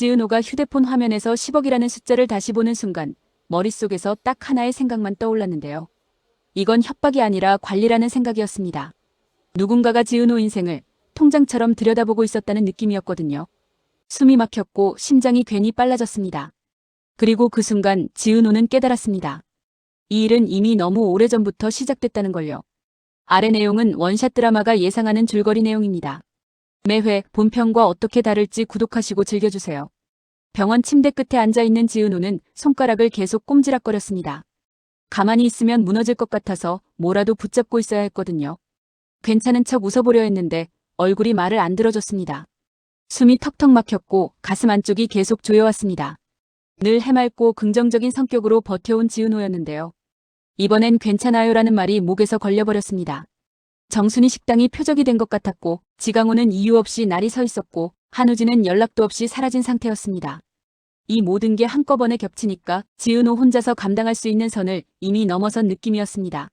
지은호가 휴대폰 화면에서 10억이라는 숫자를 다시 보는 순간 머릿속에서 딱 하나의 생각만 떠올랐는데요. 이건 협박이 아니라 관리라는 생각이었습니다. 누군가가 지은호 인생을 통장처럼 들여다보고 있었다는 느낌이었거든요. 숨이 막혔고 심장이 괜히 빨라졌습니다. 그리고 그 순간 지은호는 깨달았습니다. 이 일은 이미 너무 오래전부터 시작됐다는 걸요. 아래 내용은 원샷 드라마가 예상하는 줄거리 내용입니다. 매회 본편과 어떻게 다를지 구독하시고 즐겨주세요. 병원 침대 끝에 앉아있는 지은호는 손가락을 계속 꼼지락거렸습니다. 가만히 있으면 무너질 것 같아서 뭐라도 붙잡고 있어야 했거든요. 괜찮은 척 웃어보려 했는데 얼굴이 말을 안 들어줬습니다. 숨이 턱턱 막혔고 가슴 안쪽이 계속 조여왔습니다. 늘 해맑고 긍정적인 성격으로 버텨온 지은호였는데요. 이번엔 괜찮아요라는 말이 목에서 걸려버렸습니다. 정순이 식당이 표적이 된 것 같았고 지강호는 이유 없이 날이 서 있었고 한우진은 연락도 없이 사라진 상태였습니다. 이 모든 게 한꺼번에 겹치니까 지은호 혼자서 감당할 수 있는 선을 이미 넘어선 느낌이었습니다.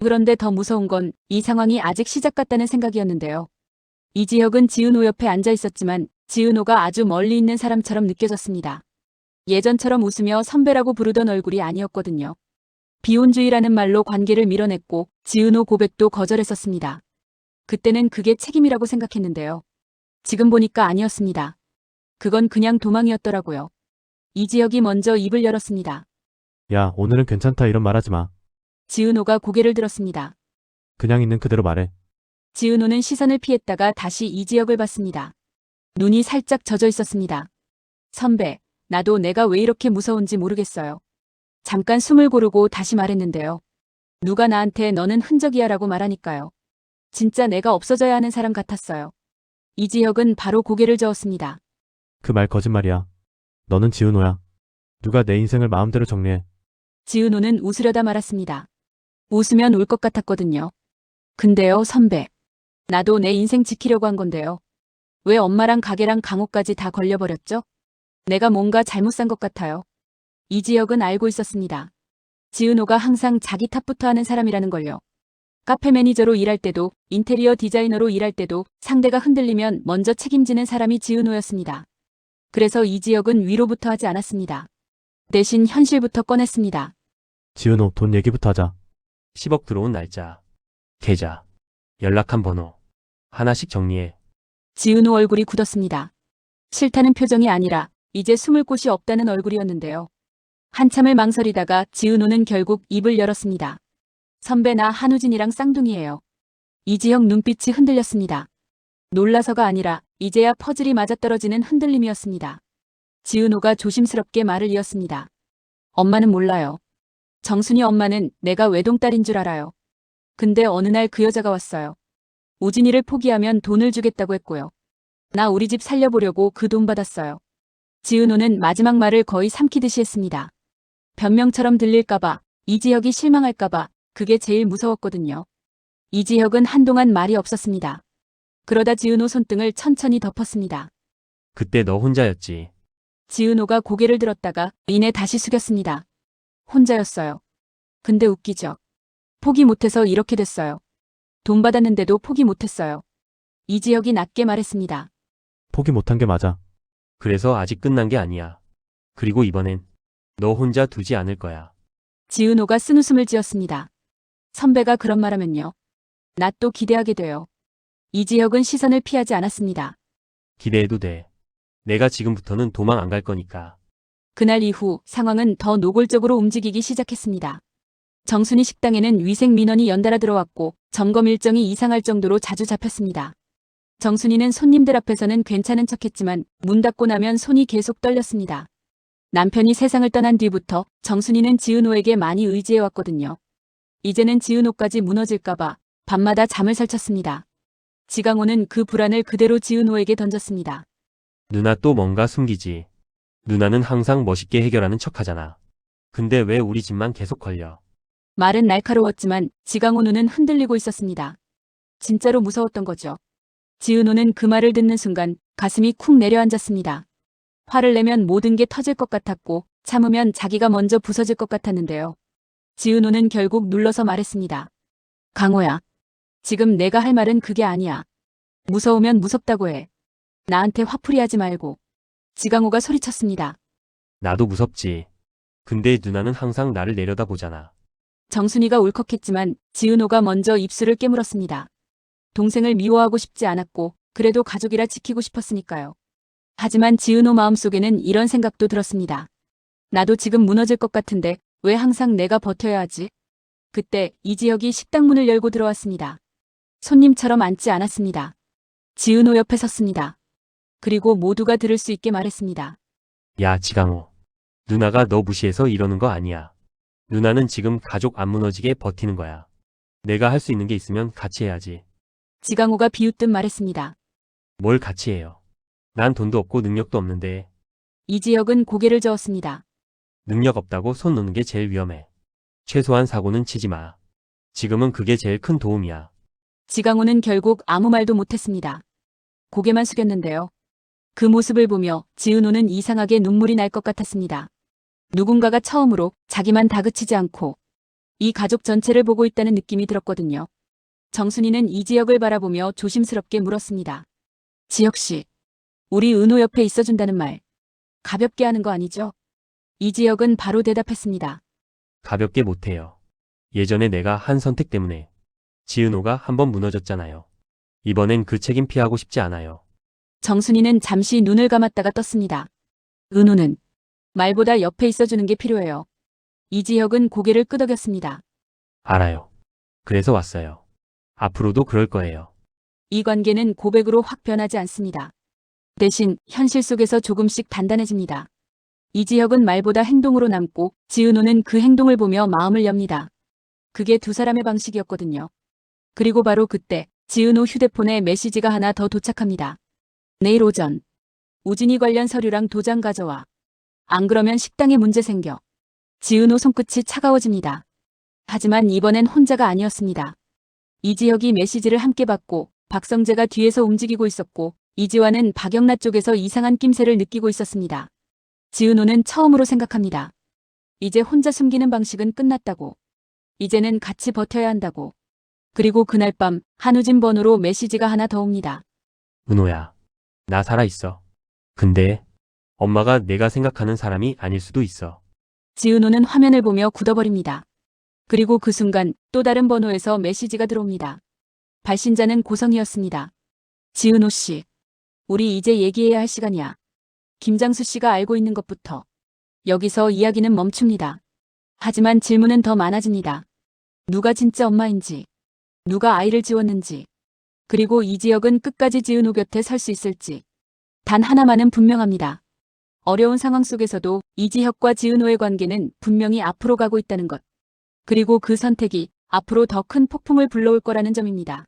그런데 더 무서운 건 이 상황이 아직 시작 같다는 생각이었는데요. 이지혁은 지은호 옆에 앉아 있었지만 지은호가 아주 멀리 있는 사람처럼 느껴졌습니다. 예전처럼 웃으며 선배라고 부르던 얼굴이 아니었거든요. 비혼주의라는 말로 관계를 밀어냈고 지은호 고백도 거절했었습니다. 그때는 그게 책임이라고 생각했는데요. 지금 보니까 아니었습니다. 그건 그냥 도망이었더라고요. 이지혁이 먼저 입을 열었습니다. 야, 오늘은 괜찮다 이런 말 하지 마. 지은호가 고개를 들었습니다. 그냥 있는 그대로 말해. 지은호는 시선을 피했다가 다시 이지혁을 봤습니다. 눈이 살짝 젖어 있었습니다. 선배, 나도 내가 왜 이렇게 무서운지 모르겠어요. 잠깐 숨을 고르고 다시 말했는데요. 누가 나한테 너는 흔적이야 라고 말하니까요. 진짜 내가 없어져야 하는 사람 같았어요. 이지혁은 바로 고개를 저었습니다. 그 말 거짓말이야. 너는 지은호야. 누가 내 인생을 마음대로 정리해. 지은호는 웃으려다 말았습니다. 웃으면 울 것 같았거든요. 근데요, 선배. 나도 내 인생 지키려고 한 건데요. 왜 엄마랑 가게랑 강호까지 다 걸려버렸죠? 내가 뭔가 잘못 산 것 같아요. 이지혁은 알고 있었습니다. 지은호가 항상 자기 탓부터 하는 사람이라는 걸요. 카페 매니저로 일할 때도 인테리어 디자이너로 일할 때도 상대가 흔들리면 먼저 책임지는 사람이 지은호였습니다. 그래서 이지혁은 위로부터 하지 않았습니다. 대신 현실부터 꺼냈습니다. 지은호, 돈 얘기부터 하자. 10억 들어온 날짜, 계좌, 연락한 번호. 하나씩 정리해. 지은호 얼굴이 굳었습니다. 싫다는 표정이 아니라 이제 숨을 곳이 없다는 얼굴이었는데요. 한참을 망설이다가 지은호는 결국 입을 열었습니다. 선배 나 한우진이랑 쌍둥이에요. 이지영 눈빛이 흔들렸습니다. 놀라서가 아니라 이제야 퍼즐이 맞아떨어지는 흔들림이었습니다. 지은호가 조심스럽게 말을 이었습니다. 엄마는 몰라요. 정순이 엄마는 내가 외동딸인 줄 알아요. 근데 어느 날 그 여자가 왔어요. 우진이를 포기하면 돈을 주겠다고 했고요. 나 우리 집 살려보려고 그 돈 받았어요. 지은호는 마지막 말을 거의 삼키듯이 했습니다. 변명처럼 들릴까봐, 이지혁이 실망할까봐, 그게 제일 무서웠거든요. 이지혁은 한동안 말이 없었습니다. 그러다 지은호 손등을 천천히 덮었습니다. 그때 너 혼자였지. 지은호가 고개를 들었다가 이내 다시 숙였습니다. 혼자였어요. 근데 웃기죠. 포기 못해서 이렇게 됐어요. 돈 받았는데도 포기 못했어요. 이지혁이 낮게 말했습니다. 포기 못한 게 맞아. 그래서 아직 끝난 게 아니야. 그리고 이번엔 너 혼자 두지 않을 거야. 지은호가 쓴웃음을 지었습니다. 선배가 그런 말하면요. 나 또 기대하게 돼요. 이지혁은 시선을 피하지 않았습니다. 기대해도 돼. 내가 지금부터는 도망 안 갈 거니까. 그날 이후 상황은 더 노골적으로 움직이기 시작했습니다. 정순이 식당에는 위생 민원이 연달아 들어왔고 점검 일정이 이상할 정도로 자주 잡혔습니다. 정순이는 손님들 앞에서는 괜찮은 척했지만 문 닫고 나면 손이 계속 떨렸습니다. 남편이 세상을 떠난 뒤부터 정순이는 지은호에게 많이 의지해왔거든요. 이제는 지은호까지 무너질까봐 밤마다 잠을 설쳤습니다. 지강호는 그 불안을 그대로 지은호에게 던졌습니다. 누나 또 뭔가 숨기지. 누나는 항상 멋있게 해결하는 척 하잖아. 근데 왜 우리 집만 계속 걸려? 말은 날카로웠지만 지강호 눈은 흔들리고 있었습니다. 진짜로 무서웠던 거죠. 지은호는 그 말을 듣는 순간 가슴이 쿵 내려앉았습니다. 화를 내면 모든 게 터질 것 같았고 참으면 자기가 먼저 부서질 것 같았는데요. 지은호는 결국 눌러서 말했습니다. 강호야. 지금 내가 할 말은 그게 아니야. 무서우면 무섭다고 해. 나한테 화풀이 하지 말고. 지강호가 소리쳤습니다. 나도 무섭지. 근데 누나는 항상 나를 내려다보잖아. 정순이가 울컥했지만 지은호가 먼저 입술을 깨물었습니다. 동생을 미워하고 싶지 않았고 그래도 가족이라 지키고 싶었으니까요. 하지만 지은호 마음속에는 이런 생각도 들었습니다. 나도 지금 무너질 것 같은데 왜 항상 내가 버텨야 하지? 그때 이지혁이 식당 문을 열고 들어왔습니다. 손님처럼 앉지 않았습니다. 지은호 옆에 섰습니다. 그리고 모두가 들을 수 있게 말했습니다. 야, 지강호. 누나가 너 무시해서 이러는 거 아니야. 누나는 지금 가족 안 무너지게 버티는 거야. 내가 할 수 있는 게 있으면 같이 해야지. 지강호가 비웃듯 말했습니다. 뭘 같이 해요. 난 돈도 없고 능력도 없는데 이지혁은 고개를 저었습니다. 능력 없다고 손 놓는 게 제일 위험해. 최소한 사고는 치지 마. 지금은 그게 제일 큰 도움이야. 지강호는 결국 아무 말도 못했습니다. 고개만 숙였는데요. 그 모습을 보며 지은호는 이상하게 눈물이 날 것 같았습니다. 누군가가 처음으로 자기만 다그치지 않고 이 가족 전체를 보고 있다는 느낌이 들었거든요. 정순이는 이지혁을 바라보며 조심스럽게 물었습니다. 지혁 씨, 우리 은호 옆에 있어준다는 말 가볍게 하는 거 아니죠? 이지혁은 바로 대답했습니다. 가볍게 못해요. 예전에 내가 한 선택 때문에 지은호가 한번 무너졌잖아요. 이번엔 그 책임 피하고 싶지 않아요. 정순이는 잠시 눈을 감았다가 떴습니다. 은호는 말보다 옆에 있어주는 게 필요해요. 이지혁은 고개를 끄덕였습니다. 알아요. 그래서 왔어요. 앞으로도 그럴 거예요. 이 관계는 고백으로 확 변하지 않습니다. 대신 현실 속에서 조금씩 단단해집니다. 이지혁은 말보다 행동으로 남고 지은호는 그 행동을 보며 마음을 엽니다. 그게 두 사람의 방식이었거든요. 그리고 바로 그때 지은호 휴대폰에 메시지가 하나 더 도착합니다. 내일 오전 우진이 관련 서류랑 도장 가져와. 안 그러면 식당에 문제 생겨. 지은호 손끝이 차가워집니다. 하지만 이번엔 혼자가 아니었습니다. 이지혁이 메시지를 함께 받고 박성재가 뒤에서 움직이고 있었고 이지환은 박영나 쪽에서 이상한 낌새를 느끼고 있었습니다. 지은호는 처음으로 생각합니다. 이제 혼자 숨기는 방식은 끝났다고. 이제는 같이 버텨야 한다고. 그리고 그날 밤 한우진 번호로 메시지가 하나 더 옵니다. 은호야. 나 살아있어. 근데 엄마가 내가 생각하는 사람이 아닐 수도 있어. 지은호는 화면을 보며 굳어버립니다. 그리고 그 순간 또 다른 번호에서 메시지가 들어옵니다. 발신자는 고성이었습니다. 지은호 씨. 우리 이제 얘기해야 할 시간이야. 김장수 씨가 알고 있는 것부터. 여기서 이야기는 멈춥니다. 하지만 질문은 더 많아집니다. 누가 진짜 엄마인지. 누가 아이를 지웠는지. 그리고 이 지역은 끝까지 지은호 곁에 설 수 있을지. 단 하나만은 분명합니다. 어려운 상황 속에서도 이지혁과 지은호의 관계는 분명히 앞으로 가고 있다는 것. 그리고 그 선택이 앞으로 더 큰 폭풍을 불러올 거라는 점입니다.